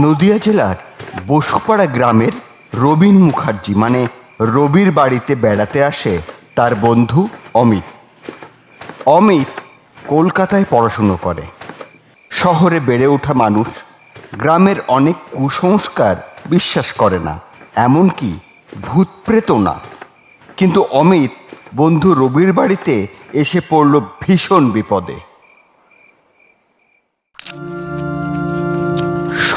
নদিয়া জেলার বসুপাড়া গ্রামের রবীন মুখার্জি মানে রবির বাড়িতে বেড়াতে আসে তার বন্ধু অমিত। অমিত কলকাতায় পড়াশুনো করে। শহরে বেড়ে ওঠা মানুষ গ্রামের অনেক কুসংস্কার বিশ্বাস করে না, এমনকি ভূতপ্রেত না। কিন্তু অমিত বন্ধু রবির বাড়িতে এসে পড়ল ভীষণ বিপদে।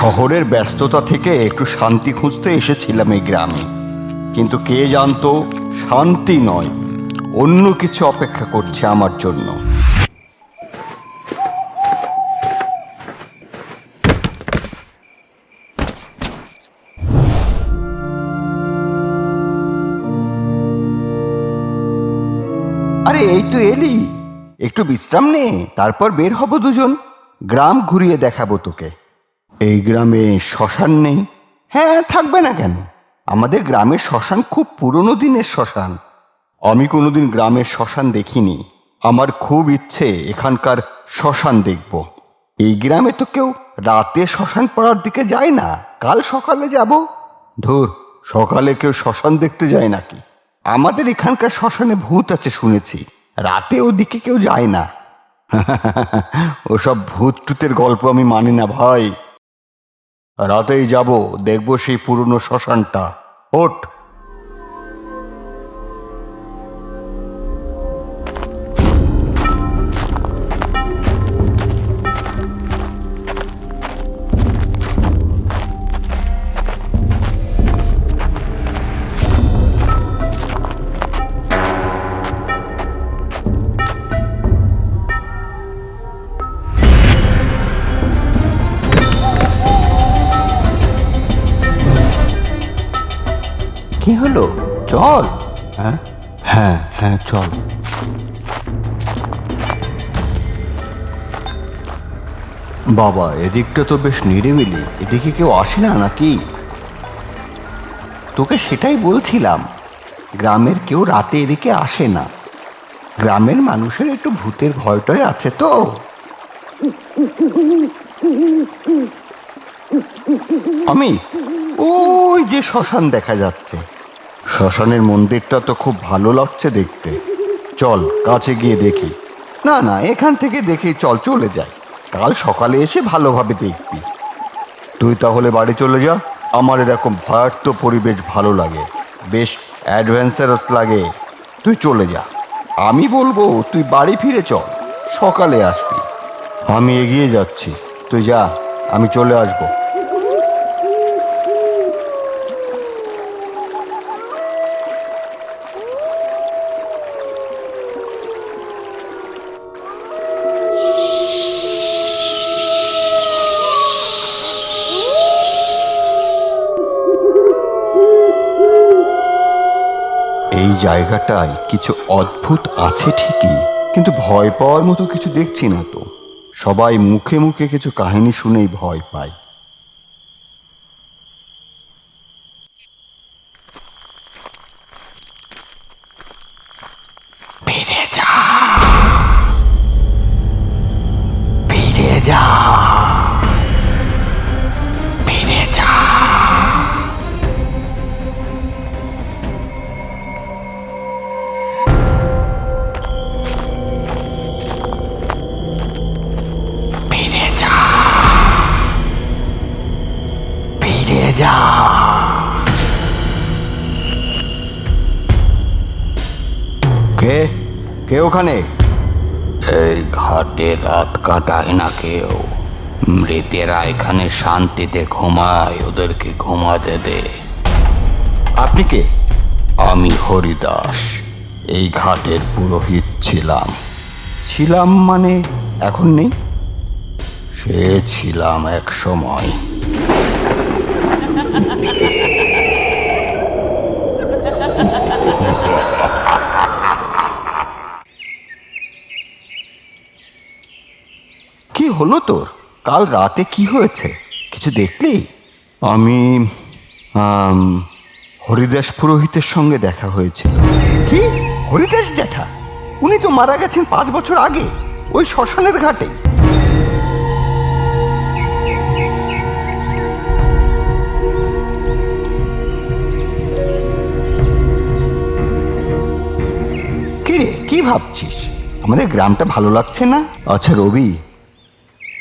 শহরের ব্যস্ততা থেকে একটু শান্তি খুঁজতে এসেছিলাম এই গ্রামে। কিন্তু কে জানতো, শান্তি নয়, অন্য কিছু অপেক্ষা করছে আমার জন্য। আরে, এই তো এলি। একটু বিশ্রাম নে, তারপর বের হব দুজন। গ্রাম ঘুরিয়ে দেখাবো তোকে। এই গ্রামে শ্মশান নেই? হ্যাঁ, হ্যাঁ থাকবে না কেন? আমাদের গ্রামের শ্মশান খুব পুরনো দিনের শ্মশান। আমি কোনোদিন গ্রামের শ্মশান দেখিনি। আমার খুব ইচ্ছে এখানকার শ্মশান দেখব। এই গ্রামে তো কেউ রাতে শ্মশান পড়ার দিকে যায় না। কাল সকালে যাব। ধুর, সকালে কেউ শ্মশান দেখতে যায় নাকি? আমাদের এখানকার শ্মশানে ভূত আছে শুনেছি। রাতে ওদিকে কেউ যায় না। ওসব ভূত টুতের গল্প আমি মানি না ভাই। রাতেই যাব দেখব সেই পুরনো শ্মশানটা। ওঠ। চল। হ্যাঁ? হ্যাঁ হ্যাঁ চল। বাবা, এদিকটা তো বেশ নিরিবিলি। এদিকে কেউ আসে না নাকি? তোকে সেটাই বলছিলাম। গ্রামের কেউ রাতে এদিকে আসে না। গ্রামের মানুষের একটু ভূতের ভয়টাই আছে তো। আমি? ওই যে শ্মশান দেখা যাচ্ছে। শ্মশানের মন্দিরটা তো খুব ভালো লাগছে দেখতে। চল, কাছে গিয়ে দেখি। না না, এখান থেকে দেখে, চল, চলে যাই। কাল সকালে এসে ভালোভাবে দেখবি। তুই তাহলে বাড়ি চলে যা। আমার এরকম ভয়ার্থ পরিবেশ ভালো লাগে। বেশ অ্যাডভেঞ্চারাস লাগে। তুই চলে যা। আমি বলব, তুই বাড়ি ফিরে চল। সকালে আসবি। আমি এগিয়ে যাচ্ছি। তুই যা, আমি চলে আসব। এই জায়গাটায় কিছু অদ্ভুত আছে ঠিকই, কিন্তু ভয় পাওয়ার মতো কিছু দেখছি না তো। সবাই মুখে মুখে কিছু কাহিনী শুনেই ভয় পায়। Yeah. যা। কে? কে ওখানে? এই ঘাটে রাত কাটায় না কেউ। মৃতেরা এখানে শান্তিতে ঘুমায় ওদেরকে ঘুমাতে দে। আপনি কে? আমি হরিদাস এই ঘাটের পুরোহিত ছিলাম। ছিলাম মানে এখন নেই? সে ছিলাম এক সময়। কি হলো তোর? কাল রাতে কি হয়েছে? কিছু দেখলি? আমি হরিদাস পুরোহিতের সঙ্গে দেখা হয়েছে কি? হরিদাস জ্যাঠা? উনি তো মারা গেছেন পাঁচ বছর আগে ওই শ্মশানের ঘাটেই। কি রে কি ভাবছিস? আমাদের গ্রামটা ভালো লাগছে না? আচ্ছা রবি,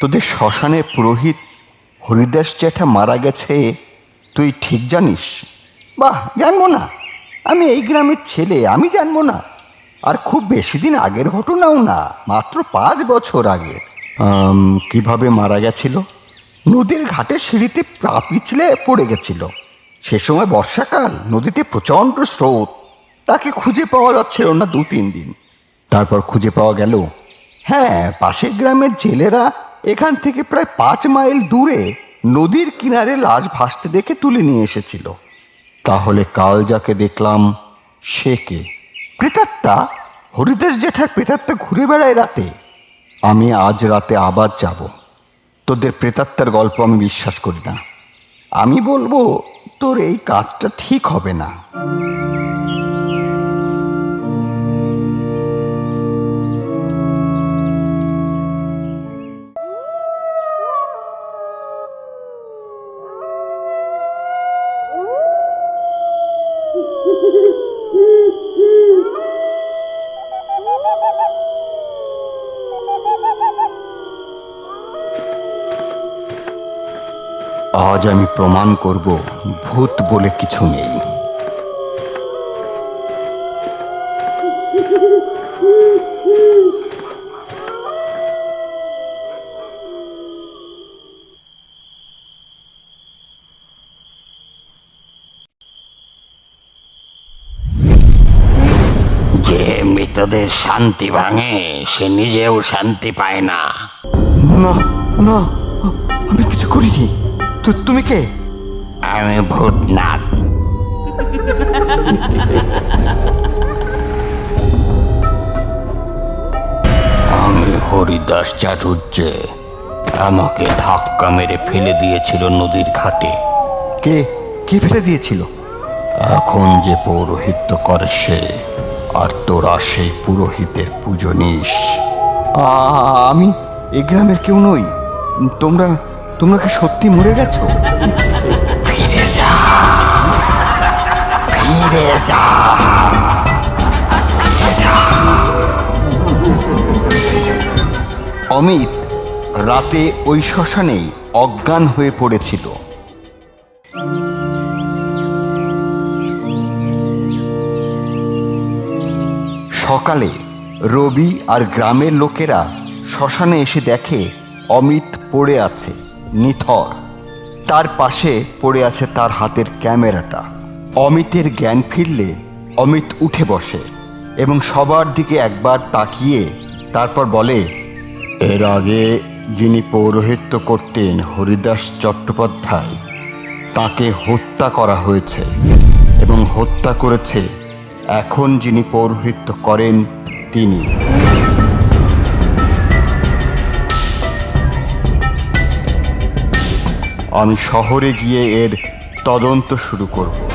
তোদের শ্মশানে পুরোহিত হরিদাস জ্যাঠা মারা গেছে, তুই ঠিক জানিস? বাহ, জানব না। আমি এই গ্রামের ছেলে, আমি জানব না। আর খুব বেশি দিন আগের ঘটনাও না, মাত্র পাঁচ বছর আগে কীভাবে মারা গেছিল? নদীর ঘাটে সিঁড়িতে পা পিছলে পড়ে গেছিল। সে সময় বর্ষাকাল, নদীতে প্রচণ্ড স্রোত। তাকে খুঁজে পাওয়া যাচ্ছিল না দু, তিন দিন। তারপর খুঁজে পাওয়া গেল হ্যাঁ পাশের গ্রামের জেলেরা এখান থেকে প্রায় পাঁচ মাইল দূরে নদীর কিনারে লাশ ভাসতে দেখে তুলে নিয়ে এসেছিল। তাহলে কাল যাকে দেখলাম, সে কে? প্রেতাত্মা? হরিদাস জেঠার প্রেতাত্মা ঘুরে বেড়ায় রাতে। আমি আজ রাতে আবার যাব। তোদের প্রেতাত্মার গল্প আমি বিশ্বাস করি না। আমি বলব, তোর এই কাজটা ঠিক হবে না। আজ আমি প্রমাণ করব ভূত বলে কিছু নেই। যে মৃতদের শান্তি ভাঙে সে নিজেও শান্তি পায় না। না না আমি কিছু করিনি। তুমি কে? আমি ভূতনাথ। আমি হরিদাস চাটুর্যে আমাকে ধাক্কা মেরে ফেলে দিয়েছিল নদীর ঘাটে। কে? কে ফেলে দিয়েছিল? এখন যে পৌরোহিত্য করে সে আর তোরা সেই পুরোহিতের পূজনীশ। আ- আমি এই গ্রামের কেউ নই। তোমরা তোমরা কি সত্যি মরে গেছো? ফিরে যা। ফিরে যা। অমিত রাতে ওই শ্মশানেই অজ্ঞান হয়ে পড়েছিল। সকালে রবি আর গ্রামের লোকেরা শ্মশানে এসে দেখে অমিত পড়ে আছে। নিথর। তার পাশে পড়ে আছে তার হাতের ক্যামেরাটা। অমিতের জ্ঞান ফিরলে অমিত উঠে বসে এবং সবার দিকে একবার তাকিয়ে তারপর বলে, এর আগে যিনি পৌরোহিত্য করতেন হরিদাস চট্টোপাধ্যায়, তাকে হত্যা করা হয়েছে এবং হত্যা করেছে এখন যিনি পৌরোহিত্য করেন তিনি। আমি শহরে গিয়ে এর তদন্ত শুরু করব।